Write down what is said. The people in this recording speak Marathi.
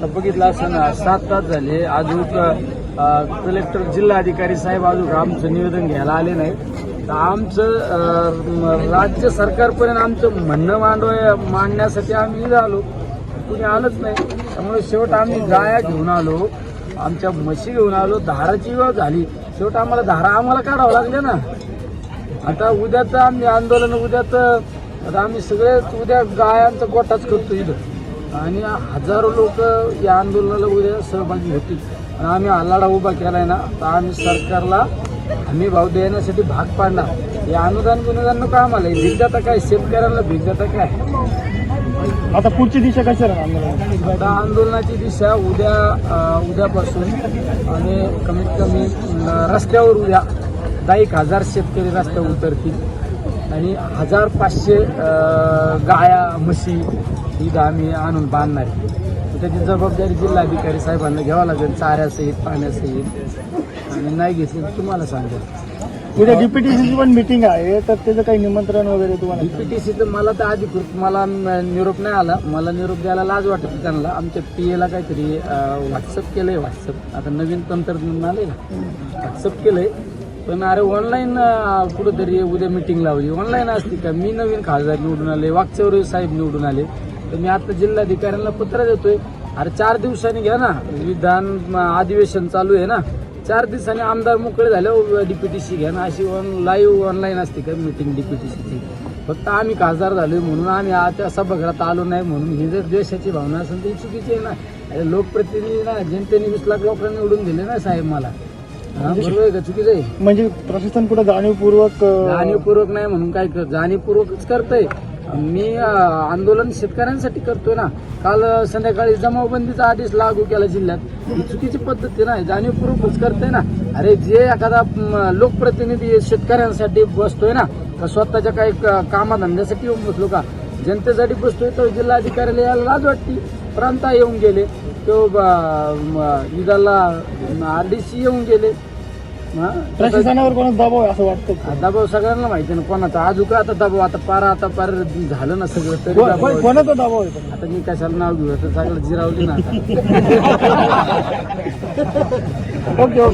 आता बघितलं असं सात तास झाले. अजून कलेक्टर जिल्हाधिकारी साहेब अजून आमचं निवेदन घ्यायला आले नाही तर आमचं राज्य सरकारपर्यंत आमचं म्हणणं मांडवाय मांडण्यासाठी आम्ही इथं आलो. कुणी आलंच नाही. त्यामुळे शेवट आम्ही गाया घेऊन आलो. आमच्या म्हशी घेऊन आलो. धाराची वेळ झाली. शेवट आम्हाला धारा आम्हाला काढावं लागले ना. आता उद्याचं आम्ही आंदोलन उद्याचं आता आम्ही सगळे उद्या गायांचा गोटाच करतो इथं. आणि हजारो लोक या आंदोलनाला उद्या सहभागी होतील. आणि आम्ही लढा उभा केलाय ना तर आम्ही सरकारला हमी भाव देण्यासाठी भाग पाडणार. हे अनुदान गुणदान नको आम्हाला हे भीक देता काय? शेतकऱ्यांना भीक देता काय? आता पुढची दिशा कशी राहणार आता आंदोलनाची दिशा उद्या उद्यापासून आणि कमीत कमी रस्त्यावर उद्या दहा एक हजार शेतकरी रस्त्यावर उतरतील. आणि हजार पाचशे गाया म्हशी इथं आम्ही आणून बांधणार आहे. त्याची जबाबदारी जिल्हाधिकारी साहेबांना घ्यावं लागेल चाऱ्यासहित पाण्यासहित. आणि नाही घेतली तुम्हाला सांगेल. उद्या डीपीटीसीची पण मिटिंग आहे तर त्याचं काही निमंत्रण वगैरे तुम्हाला डीपीटीसी तर मला तर अधिकृत मला निरोप नाही आला. मला निरोप द्यायला लाज वाटत त्यांना. आमच्या पी एला काहीतरी व्हॉट्सअप केलंय व्हॉट्सअप आता नवीन तंत्रज्ञान आलंय व्हॉट्सअप केलंय. पण अरे ऑनलाईन कुठंतरी उद्या मिटिंग लावली ऑनलाईन असते का? मी नवीन खासदार निवडून आले वागचौरे साहेब निवडून आले. तर मी आता जिल्हाधिकाऱ्यांना पत्र देतोय. अरे चार दिवसांनी घ्या ना. विधान अधिवेशन चालू आहे ना. चार दिवसांनी आमदार मोकळे झाले डीपीटीसी घ्या ना. अशी ऑन लाईव्ह ऑनलाईन असते का मिटिंग डीपीटीसीची फक्त आम्ही खासदार झालोय म्हणून आम्ही आता त्या सभागृहात आलो नाही म्हणून ही जर द्वेषाची भावना असेल तर ही चुकीची आहे ना. लोकप्रतिनिधी ना जनतेने वीस लाख लोकांना निवडून दिले ना साहेब मला. बरोबर आहे का? चुकीचं आहे. म्हणजे प्रशासन कुठं जाणीवपूर्वक अं, जाणीवपूर्वक नाही म्हणून काय कर जाणीवपूर्वकच करतोय. मी अं, आंदोलन शेतकऱ्यांसाठी करतोय ना. काल अं, संध्याकाळी जमावबंदीचा आदेश लागू केला जिल्ह्यात. ही चुकीची पद्धत आहे ना जाणीवपूर्वकच करतोय ना. अरे जे एखादा म, लोकप्रतिनिधी शेतकऱ्यांसाठी बसतोय ना का स्वतःच्या काही क- कामाधंद्यासाठी येऊन बसलो का? जनतेसाठी बसतोय तर जिल्हाधिकाऱ्याला यायला लाज वाटते. प्रांता येऊन गेले तो विधाला आरडीसी येऊन गेले? प्रशासनावर कोणाचा दबाव आहे असं वाटतं? दबाव सगळ्यांना माहिती ना कोणाचा आज का आता दबाव आता पार आता पार झालं ना सगळं तरी. कोणाचा दबाव आहे? आता मी कशाला नाव घेऊ सगळं जिरावली ना ओके